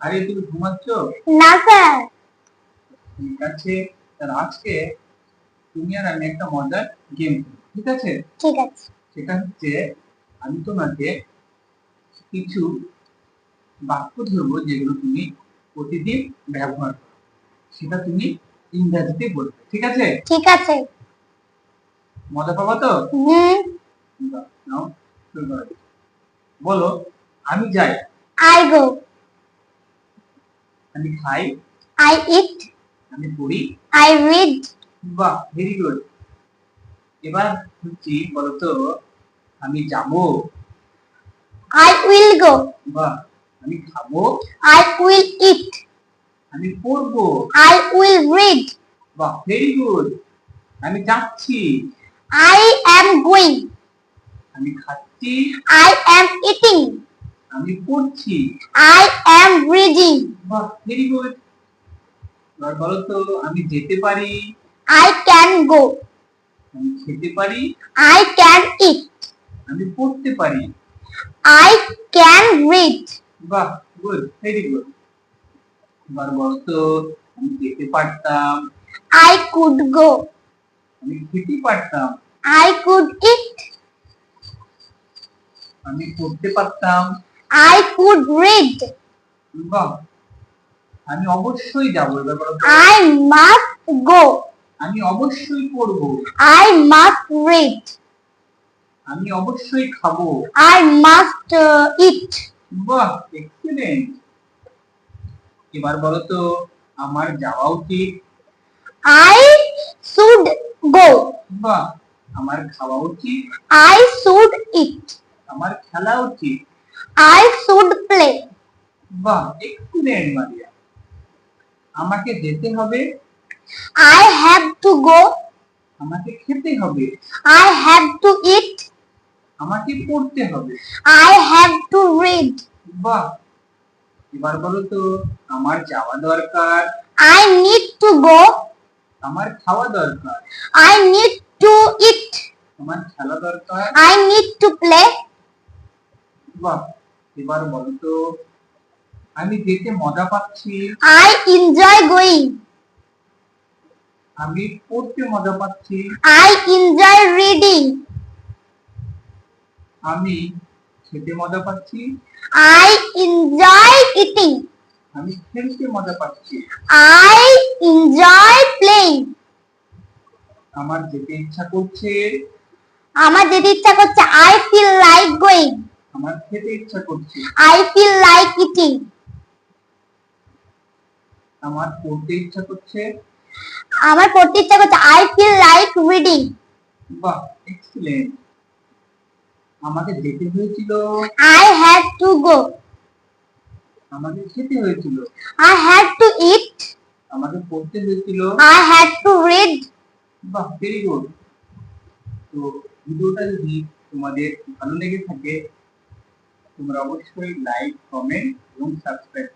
আরে তুমি ঘুমাচ্ছ? না স্যার। ঠিক আছে তাহলে আজকে তুমি আর আমি একটা মজার গেম ঠিক আছে? ঠিক আছে। সেটা হচ্ছে আমি তোমাকে কিছু বাক্য ধরবো যেগুলো তুমি প্রতিদিন ব্যবহার করো। সেটা তুমি ইংরেজিতে বলবে ঠিক আছে? ঠিক আছে। মজা পাবো তো? নাও বলো আমি যাই। আই গো আমি খাই আই ইট আমি পড়ি। আই রিড বাহ ভেরি গুড এবার হচ্ছে বলতো? আমি যাব। আই উইল গো বাহ আমি খাব। আই উইল ইট আমি পড়ব। আই উইল রিড বাহ ভেরি গুড আমি যাচ্ছি। আই অ্যাম গোয়িং আমি খাচ্ছি। আই অ্যাম ইটিং আমি পড়ছি। আই অ্যাম রিডিং বাহ ভেরি গুড এবার বলো তো আমি যেতে পারি? আই ক্যান গো আমি খেতে পারি? আই ক্যান ইট আমি পড়তে পারি? আই ক্যান রিড বাহ গুড ভেরি গুড এবার বলো তো আমি যেতে পারতাম। আই কুড গো আমি খেতে পারতাম। আই কুড ইট আমি পড়তে পারতাম। আই কুড রিড বাহ আমি অবশ্যই যাব এবার বলো আই মাস্ট গো আমি অবশ্যই পড়ব। আই মাস্ট রিড আমি অবশ্যই খাব। I must eat. বাহ এক্সিলেন্ট এবার বলো তো আমার যাওয়া উচিত? আই শুড গো বাহ আমার খাওয়া উচিত? আই শুড ইট আমার খেলা উচিত? আই শুড প্লে বাহ এক্সিলেন্ট মারিয়া। আমাকে যেতে হবে I have to go. আমাকে খেতে হবে I have to eat. আমাকে পড়তে হবে I have to read. বাহ এবার বলো তো আমার যাওয়া দরকার I need to go. আমার খাওয়া দরকার I need to eat. আমার খেলা দরকার I need to play. বাহ এবার বলো তো আমি যেতে মজা পাচ্ছি I enjoy going. আমি পড়তে মজা পাচ্ছি I enjoy reading. আমি খেতে মজা পাচ্ছি I enjoy eating. আমি খেলতে মজা পাচ্ছি I enjoy playing. আমার যেতে ইচ্ছা করছে আমার যেতে ইচ্ছা করছে আই ফিল লাইক গোয়িং আমার খেতে ইচ্ছা করছে আই ফিল লাইক ইটিং আমার পড়তে ইচ্ছা করছে? আমার পড়তে ইচ্ছা করছে। আই ফিল লাইক রিডিং বাহ এক্সিলেন্ট আমাকে যেতে হয়েছিল। আই হ্যাড টু গো আমাকে খেতে হয়েছিল। আই হ্যাড টু ইট আমাকে পড়তে হয়েছিল। আই হ্যাড টু রিড বাহ ভেরি গুড তো ভিডিওটা যদি তোমাদের ভালো লেগে থাকে তোমরা অবশ্যই লাইক কমেন্ট এবং সাবস্ক্রাইব